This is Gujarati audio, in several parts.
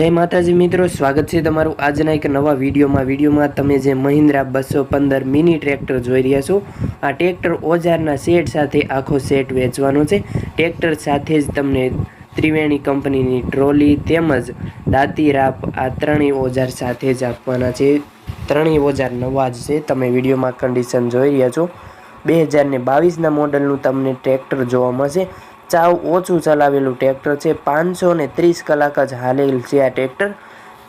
જય માતાજી મિત્રો, સ્વાગત છે તમારું આજના એક નવા વિડીયોમાં. વિડીયોમાં તમે જે મહિન્દ્રા બસો પંદર મિની ટ્રેક્ટર જોઈ રહ્યા છો, આ ટ્રેક્ટર ઓજારના સેટ સાથે આખો સેટ વેચવાનો છે. ટ્રેક્ટર સાથે જ તમને ત્રિવેણી કંપનીની ટ્રોલી તેમજ દાંતી રાપ આ ત્રણેય ઓજાર સાથે જ આપવાના છે. ત્રણેય ઓજાર નવા જ છે. તમે વિડીયોમાં કન્ડિશન જોઈ રહ્યા છો. બે હજાર ને બાવીસના મોડલનું તમને ટ્રેક્ટર જોવા મળશે. ચાવ ઓછું ચલાવેલું ટ્રેક્ટર છે. પાંચસો ને ત્રીસ કલાક જ હાલેલ છે આ ટ્રેક્ટર.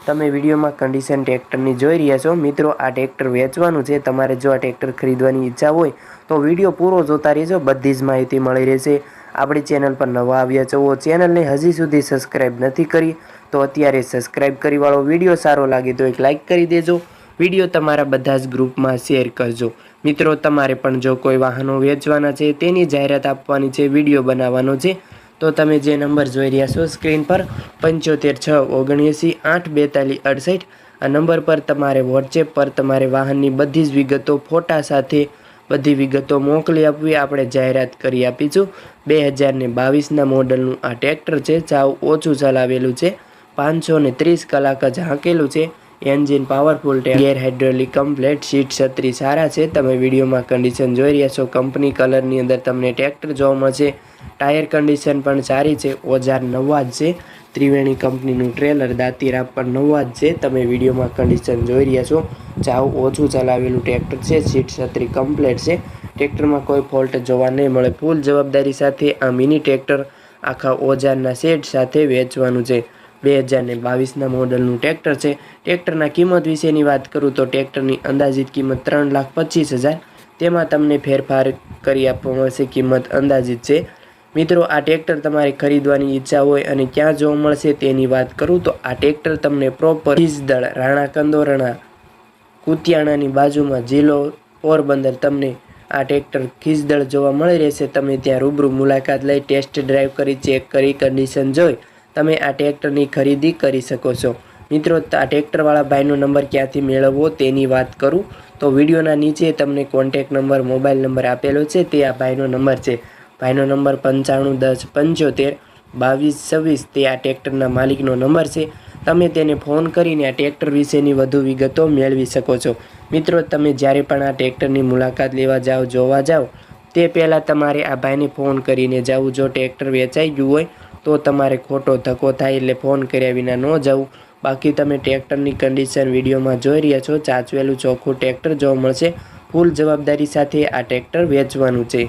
તમે વિડીયોમાં કન્ડિશન ટ્રેક્ટરની જોઈ રહ્યા છો. મિત્રો, આ ટ્રેક્ટર વેચવાનું છે. તમારે જો આ ટ્રેક્ટર ખરીદવાની ઈચ્છા હોય તો વીડિયો પૂરો જોતા રહેજો. બધી જ માહિતી મળી રહેશે. આપણી ચેનલ પર નવા આવ્યા છો ચેનલને હજી સુધી સબસ્ક્રાઈબ નથી કરી તો અત્યારે સબસ્ક્રાઈબ કરી વાળો. વીડિયો સારો લાગે તો એક લાઇક કરી દેજો. વીડિયો તમારા બધા જ ગ્રુપમાં શેર કરજો. મિત્રો, તમારે પણ જો કોઈ વાહનો વેચવાના છે, તેની જાહેરાત આપવાની છે, વીડિયો બનાવવાનો છે, તો તમે જે નંબર જોઈ રહ્યા છો, સ્ક્રીન પર પંચોતેર છ ઓગણએંસી આઠ બેતાલીસ અડસઠ, આ નંબર પર તમારે વોટ્સએપ પર તમારે વાહનની બધી જ વિગતો, ફોટા સાથે બધી વિગતો મોકલી આપવી, આપણે જાહેરાત કરી આપીશું. બે હજારને બાવીસના મોડલનું આ ટ્રેક્ટર છે સાવ ઓછું ચલાવેલું છે, પાંચસો ત્રીસ કલાક જ હાંકેલું છે engine powerful gear hydraulic complete, seat છત્રી સારા છે. તમે વિડીયોમાં કન્ડિશન જોઈ રહ્યા છો. કંપની કલરની અંદર તમને ટ્રેક્ટર જોવા મળશે. ટાયર કન્ડિશન પણ સારી છે. ઓજાર નવા જ છે. ત્રિવેણી કંપનીનું ટ્રેલર દાંતીરા પણ નવા જ છે. તમે વિડીયોમાં કન્ડિશન જોઈ રહ્યા છો. ચાવ ઓછું ચલાવેલું ટ્રેક્ટર છે. સીટ છત્રી કમ્પ્લેટ છે. ટ્રેક્ટરમાં કોઈ ફોલ્ટ જોવા નહીં મળે. ફૂલ જવાબદારી સાથે આ મિની ટ્રેક્ટર આખા ઓજારના સેટ સાથે વેચવાનું છે. બે હજાર ને બાવીસના મોડલનું ટ્રેક્ટર છે. ટ્રેક્ટરના કિંમત વિશેની વાત કરું તો ટ્રેક્ટરની અંદાજિત કિંમત ત્રણ લાખ પચીસ હજાર. તેમાં તમને ફેરફાર કરી આપવામાં આવશે કિંમત અંદાજિત છે. મિત્રો, આ ટ્રેક્ટર તમારે ખરીદવાની ઈચ્છા હોય અને ક્યાં જોવા મળશે તેની વાત કરું તો આ ટ્રેક્ટર તમને પ્રોપર ખીજદળ રાણા કંદોરણા, કુતિયાણાની બાજુમાં જિલ્લો પોરબંદર તમને આ ટ્રેક્ટર ખીજદળ જોવા મળી રહેશે. તમે ત્યાં રૂબરૂ મુલાકાત લઈ ટેસ્ટ ડ્રાઈવ કરી, ચેક કરી કન્ડિશન જોઈ તમે આ ટ્રેક્ટરની ખરીદી કરી શકો છો. મિત્રો, આ ટ્રેક્ટરવાળા ભાઈનો નંબર ક્યાંથી મેળવવો તેની વાત કરું. તો વિડીયોના નીચે તમને કોન્ટેક નંબર, મોબાઈલ નંબર આપેલો છે, તે આ ભાઈનો નંબર છે. ભાઈનો નંબર પંચાણું, દસ, પંચોતેર, બાવીસ, છવ્વીસ, તે આ ટ્રેક્ટરના માલિકનો નંબર છે. તમે તેને ફોન કરીને આ ટ્રેક્ટર વિશેની વધુ વિગતો મેળવી શકો છો. મિત્રો, તમે જ્યારે પણ આ ટ્રેક્ટરની મુલાકાત લેવા જાઓ, જોવા જાઓ, તે પહેલાં તમારે આ ભાઈને ફોન કરીને જવું જો ટ્રેક્ટર વેચાઈ ગયું હોય તો તમારે ખોટો ધક્કો થાય એટલે ફોન કર્યા વિના ન જવું બાકી તમે ટ્રેક્ટરની કન્ડિશન વિડીયોમાં જોઈ રહ્યા છો. ચાચવેલું ચોખ્ખું ટ્રેક્ટર જોવા મળશે, ફૂલ જવાબદારી સાથે આ ટ્રેક્ટર વેચવાનું છે.